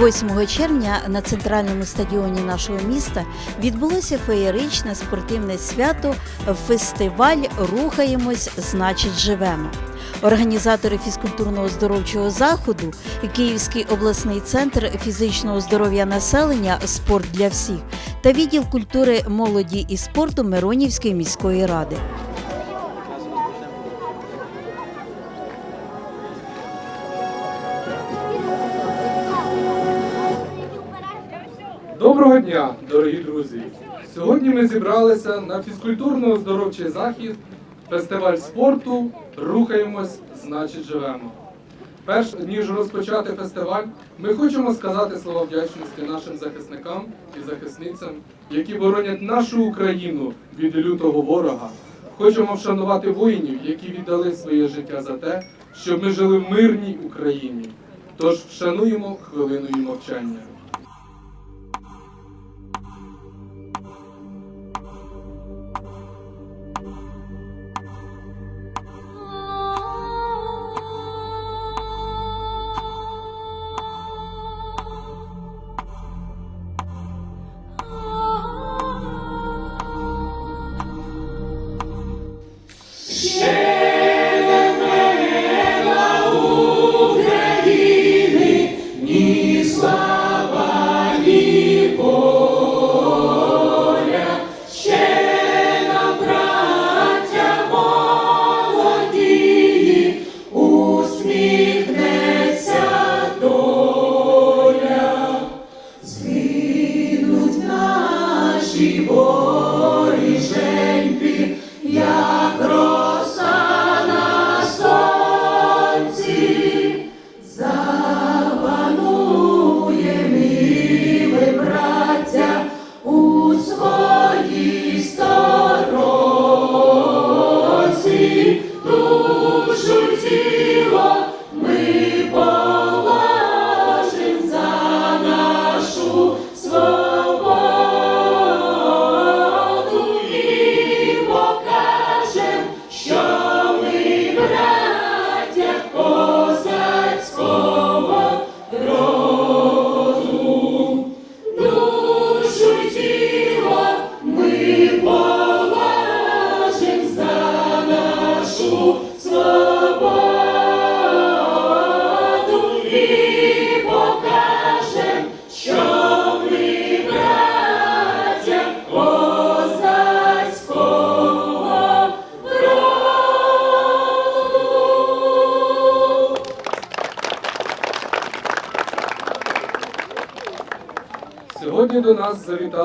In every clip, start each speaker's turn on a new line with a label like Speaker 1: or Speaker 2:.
Speaker 1: 8 червня на центральному стадіоні нашого міста відбулося феєричне спортивне свято фестиваль Рухаємось, значить живемо. Організатори фізкультурно-оздоровчого заходу, Київський обласний центр фізичного здоров'я населення Спорт для всіх та відділ культури, молоді і спорту Миронівської міської ради.
Speaker 2: Доброго дня, дорогі друзі! Сьогодні ми зібралися на фізкультурно-оздоровчий захід, фестиваль спорту Рухаємось, значить живемо. Перш ніж розпочати фестиваль, ми хочемо сказати слова вдячності нашим захисникам і захисницям, які боронять нашу Україну від лютого ворога. Хочемо вшанувати воїнів, які віддали своє життя за те, щоб ми жили в мирній Україні. Тож вшануємо хвилиною мовчання.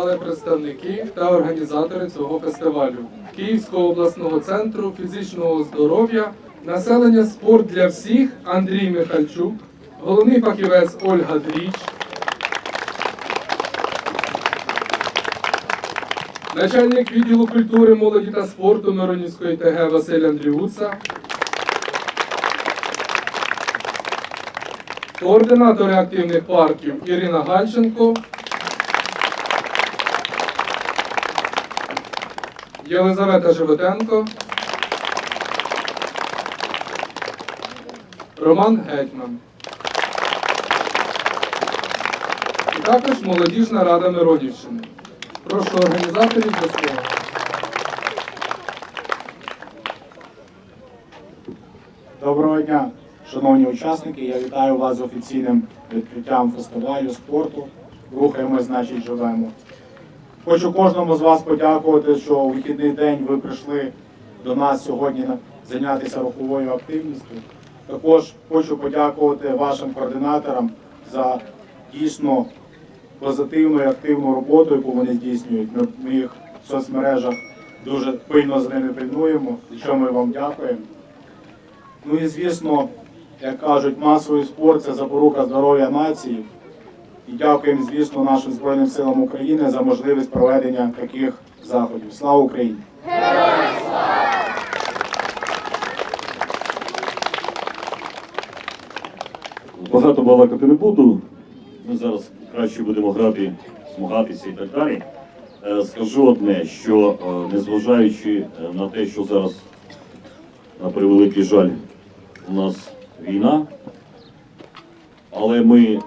Speaker 2: Нас представники та організатори цього фестивалю Київського обласного центру фізичного здоров'я, населення спорт для всіх Андрій Михальчук, головний фахівець Ольга Дріч, начальник відділу культури, молоді та спорту Миронівської ТГ Василь Андріуца, координатори активних парків Ірина Гальченко. Єлизавета Животенко, Роман Гетьман. І також молодіжна рада Миронівщини. Прошу організаторів до слова.
Speaker 3: Доброго дня, шановні учасники. Я вітаю вас з офіційним відкриттям фестивалю спорту. Рухаємось, значить, живемо. Хочу кожному з вас подякувати, що у вихідний день ви прийшли до нас сьогодні зайнятися руховою активністю. Також хочу подякувати вашим координаторам за дійсно позитивну і активну роботу, яку вони здійснюють. Ми, їх в соцмережах дуже пильно з ними пильнуємо, за що ми вам дякуємо. Ну і звісно, як кажуть, масовий спорт це запорука здоров'я нації. І дякуємо, звісно, нашим Збройним силам України за можливість проведення таких заходів. Слава Україні!
Speaker 4: Багато балакати не буду. Ми зараз краще будемо грати, змагатися і так далі. Е, Скажу одне, що е, незважаючи е, на те, що зараз, на превеликий жаль, у нас війна, але ми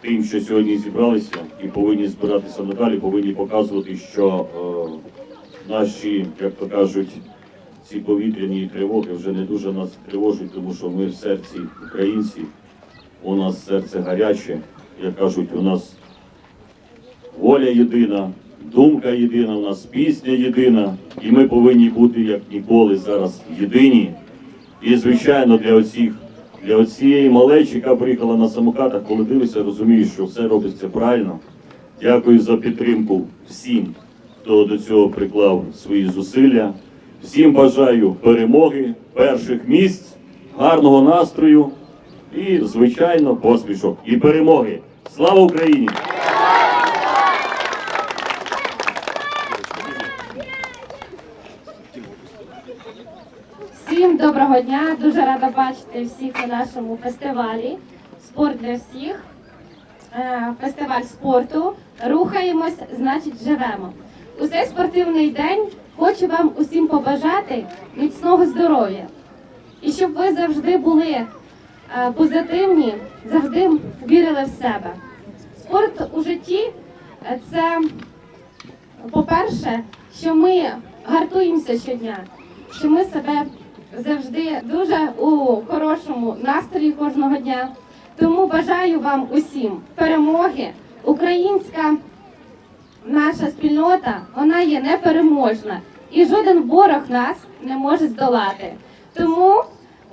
Speaker 4: тим, що сьогодні зібралися і повинні збиратися надалі, повинні показувати, що е, наші, як то кажуть, ці повітряні тривоги вже не дуже нас тривожать, тому що ми в серці українці, у нас серце гаряче, як кажуть, у нас воля єдина, думка єдина, у нас пісня єдина, і ми повинні бути як ніколи зараз єдині. І звичайно для оцих, для оцієї малечі, яка приїхала на самокатах, коли дивишся, розумієш, що все робиться правильно. Дякую за підтримку всім, хто до цього приклав свої зусилля. Всім бажаю перемоги, перших місць, гарного настрою і, звичайно, поспішок і перемоги. Слава Україні!
Speaker 5: Всім доброго дня! Дуже рада бачити всіх на нашому фестивалі. Спорт для всіх. Е, Фестиваль спорту. Рухаємось, значить живемо. У цей спортивний день хочу вам усім побажати міцного здоров'я. І щоб ви завжди були е, позитивні, завжди вірили в себе. Спорт у житті е, це по-перше, що ми гартуємося щодня, що ми себе завжди дуже у хорошому настрої кожного дня. Тому бажаю вам усім перемоги. Українська наша спільнота вона є непереможна, і жоден ворог нас не може здолати. Тому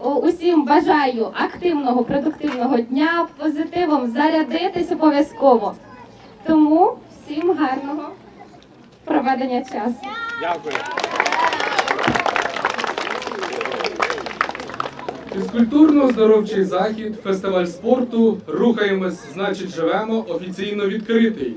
Speaker 5: усім бажаю активного, продуктивного дня, позитивом зарядитись обов'язково. Тому всім гарного проведення часу.
Speaker 2: Фізкультурно-здоровчий захід, фестиваль спорту Рухаємось, значить живемо офіційно відкритий.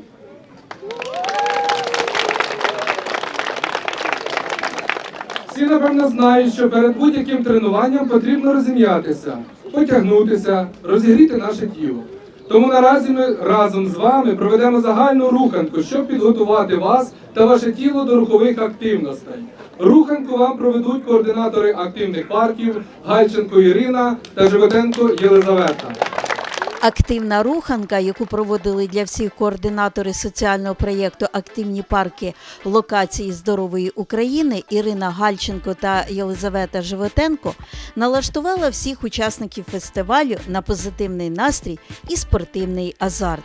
Speaker 2: Всі, напевно, знають, що перед будь-яким тренуванням потрібно розім'ятися, потягнутися, розігріти наше тіло. Тому наразі ми разом з вами проведемо загальну руханку, щоб підготувати вас та ваше тіло до рухових активностей. Руханку вам проведуть координатори активних парків Гальченко Ірина та Животенко Єлизавета.
Speaker 1: Активна руханка, яку проводили для всіх координатори соціального проєкту Активні парки локації здорової України Ірина Гальченко та Єлизавета Животенко, налаштувала всіх учасників фестивалю на позитивний настрій і спортивний азарт.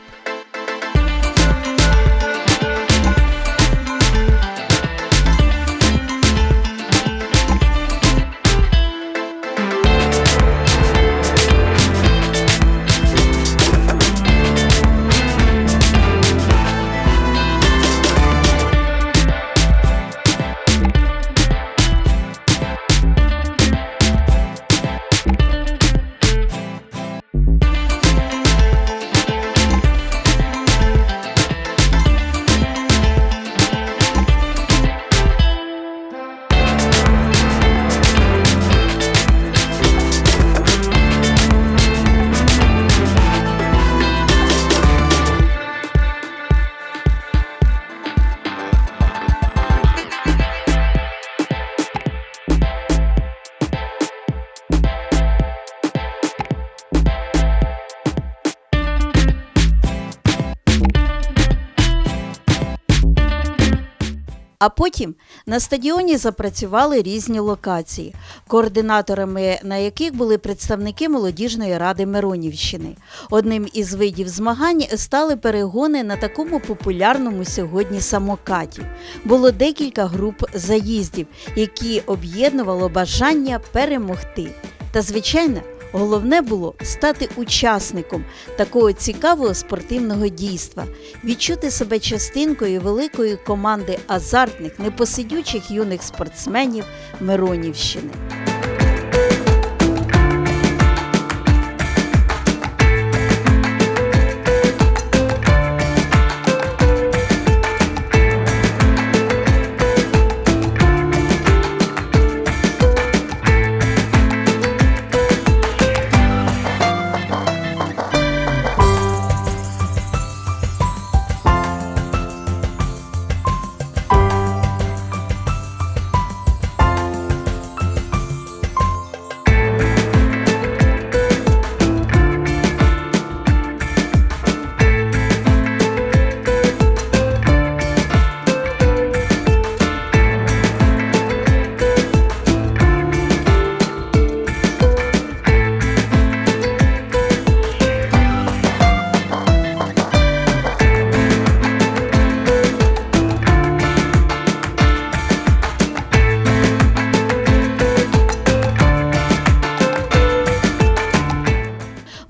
Speaker 1: А потім на стадіоні запрацювали різні локації, координаторами на яких були представники молодіжної ради Миронівщини. Одним із видів змагань стали перегони на такому популярному сьогодні самокаті. Було декілька груп заїздів, які об'єднувало бажання перемогти. Та, звичайно, Головне було стати учасником такого цікавого спортивного дійства, відчути себе частинкою великої команди азартних, непосидючих юних спортсменів Миронівщини.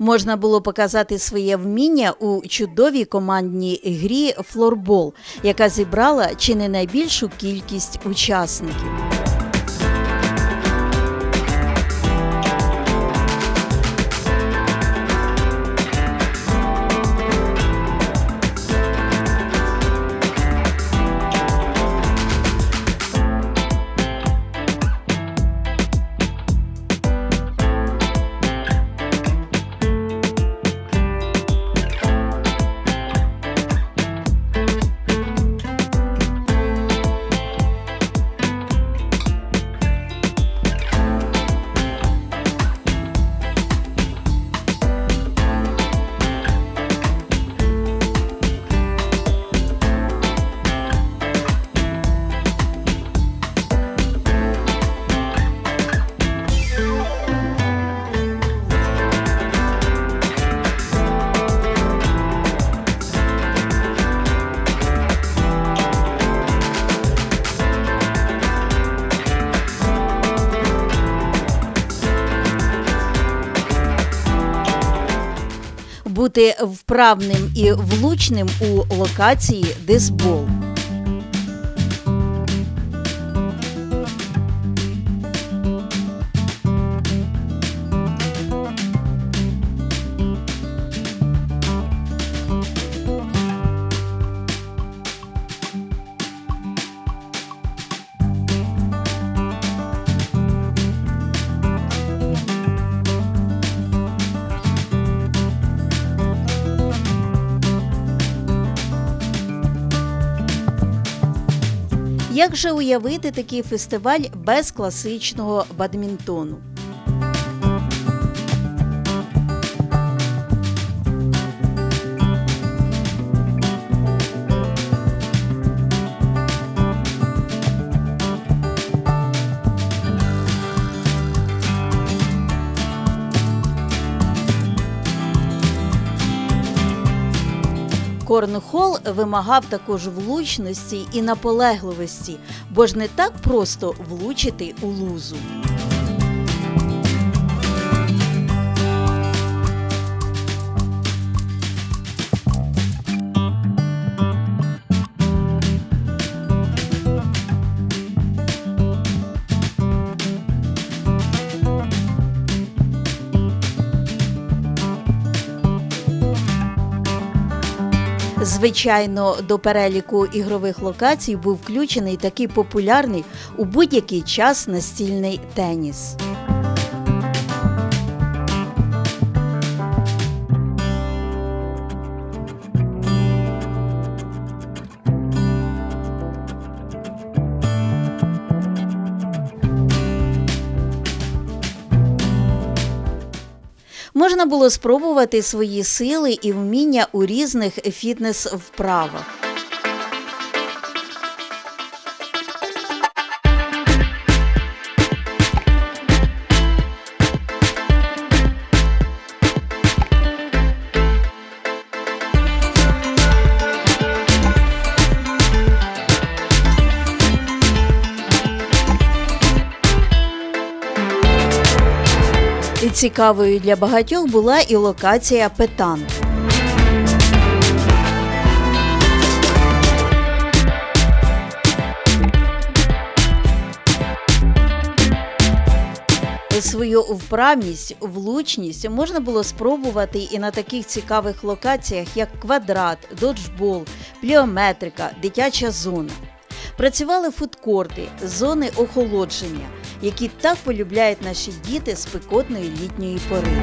Speaker 1: Можна було показати своє вміння у чудовій командній грі флорбол, яка зібрала чи не найбільшу кількість учасників. Бути вправним і влучним у локації дисбол. Як же уявити такий фестиваль без класичного бадмінтону? Корнхол вимагав також влучності і наполегливості, бо ж не так просто влучити у лузу. Звичайно, до переліку ігрових локацій був включений такий популярний у будь-який час настільний теніс. Можна було спробувати свої сили і вміння у різних фітнес-вправах. І Цікавою для багатьох була і локація Петанк. Свою вправність, влучність можна було спробувати і на таких цікавих локаціях, як квадрат, доджбол, пліометрика, дитяча зона. Працювали фудкорти, зони охолодження, які так полюбляють наші діти спекотної літньої пори.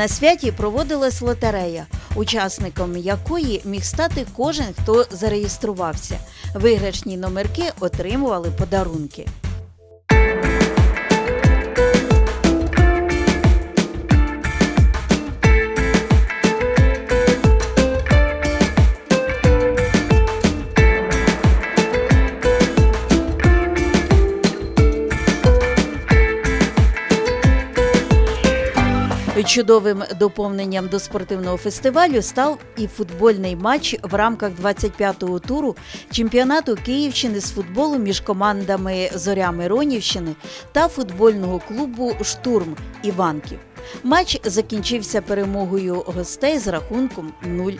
Speaker 1: На святі проводилась лотерея, учасником якої міг стати кожен, хто зареєструвався. Виграшні номерки отримували подарунки. Чудовим доповненням до спортивного фестивалю став і футбольний матч в рамках 25-го туру чемпіонату Київщини з футболу між командами Зоря Миронівщини та футбольного клубу Штурм Іванків. Матч закінчився перемогою гостей з рахунком 0-3.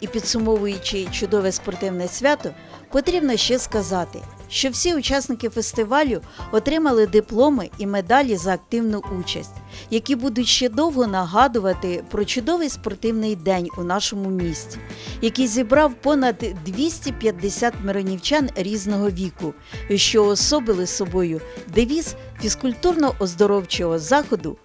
Speaker 1: І підсумовуючи чудове спортивне свято, потрібно ще сказати, що всі учасники фестивалю отримали дипломи і медалі за активну участь, які будуть ще довго нагадувати про чудовий спортивний день у нашому місті, який зібрав понад 250 миронівчан різного віку, що особили собою девіз фізкультурно-оздоровчого заходу